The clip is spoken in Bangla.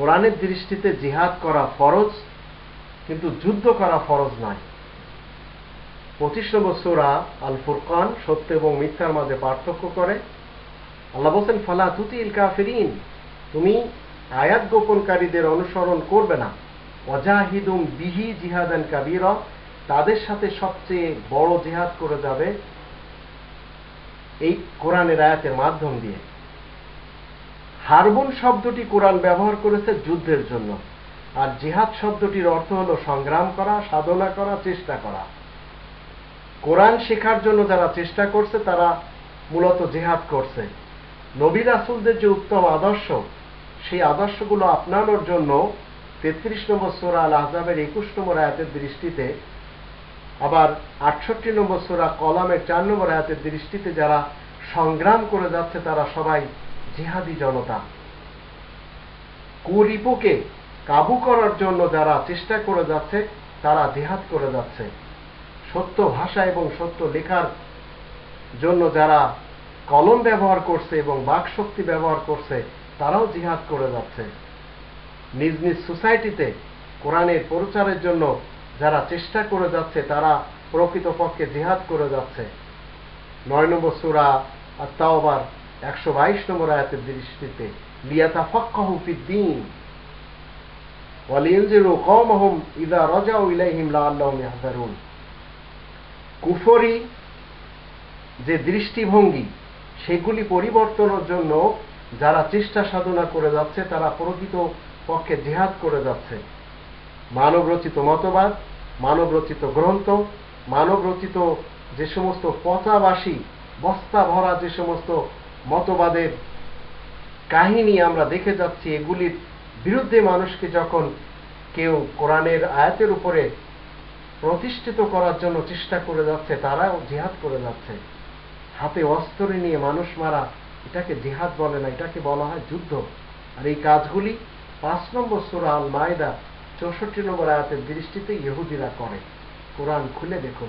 কোরআনের দৃষ্টিতে জিহাদ করা ফরজ, কিন্তু যুদ্ধ করা ফরজ নয় পঁচিশ নম্বর সোরা আল ফুরকান সত্য এবং মিথ্যার মাঝে পার্থক্য করে। আল্লাহ বলছেন, ফালা তুতি ইল কাফিরিন তুমি আয়াত গোপনকারীদের অনুসরণ করবে না। অজাহিদুম বিহি জিহাদান কাবির তাদের সাথে সবচেয়ে বড় জিহাদ করে যাবে এই কোরআনের আয়াতের মাধ্যম দিয়ে। হারবুন শব্দটি কোরআন ব্যবহার করেছে যুদ্ধের জন্য। আর জিহাদ শব্দটির অর্থ হলো সংগ্রাম করা, সাধনা করা, চেষ্টা করা। কোরআন শেখার জন্য যারা চেষ্টা করছে, তারা মূলত জেহাদ করছে। নবী রাসুলদের যে উত্তম আদর্শ, সেই আদর্শগুলো আপনানোর জন্য তেত্রিশ নম্বর সোরা আল আহজাবের একুশ নম্বর আয়াতের দৃষ্টিতে, আবার আটষট্টি নম্বর সোরা কলামের চার নম্বর আয়াতের দৃষ্টিতে যারা সংগ্রাম করে যাচ্ছে, তারা সবাই জিহাদি জনতা। কুরিপুকে কাবু করার জন্য যারা চেষ্টা করে যাচ্ছে, তারা জিহাদ করে যাচ্ছে। সত্য ভাষা এবং সত্য লেখার জন্য যারা কলম ব্যবহার করছে এবং বাক শক্তি ব্যবহার করছে, তারাও জিহাদ করে যাচ্ছে। নিজ নিজ সোসাইটিতে কোরআনের প্রচারের জন্য যারা চেষ্টা করে যাচ্ছে, তারা প্রকৃতপক্ষে জিহাদ করে যাচ্ছে। নয় নম্বর সুরা আর তাও আবার একশো বাইশ নম্বর আয়াতের দৃষ্টিতে লিয়াতা ফক্কাহু ফিদ্দিন, ওয়ালিয়ানজিরু কওমাহুম ইযা রাজাউ ইলাইহিম লাআল্লাহুম ইয়াহযারুন কুফরি যে দৃষ্টিভঙ্গি, সেগুলি পরিবর্তনের জন্য যারা চেষ্টা সাধনা করে যাচ্ছে, তারা প্রকৃত পক্ষে জিহাদ করে যাচ্ছে। মানব রচিত মতবাদ মানব রচিত গ্রন্থ মানব রচিত যে সমস্ত পচাবাসী বস্তা ভরা যে সমস্ত মতবাদের কাহিনী আমরা দেখে যাচ্ছি, এগুলির বিরুদ্ধে মানুষকে যখন কেউ কোরআনের আয়াতের উপরে প্রতিষ্ঠিত করার জন্য চেষ্টা করে যাচ্ছে, তারাও জিহাদ করে যাচ্ছে। হাতে অস্ত্র নিয়ে মানুষ মারা, এটাকে জিহাদ বলে না, এটাকে বলা হয় যুদ্ধ। আর এই কাজগুলি পাঁচ নম্বর সুরা আল মায়দা চৌষট্টি নম্বর আয়াতের দৃষ্টিতে ইহুদিরা করে। কোরআন খুলে দেখুন।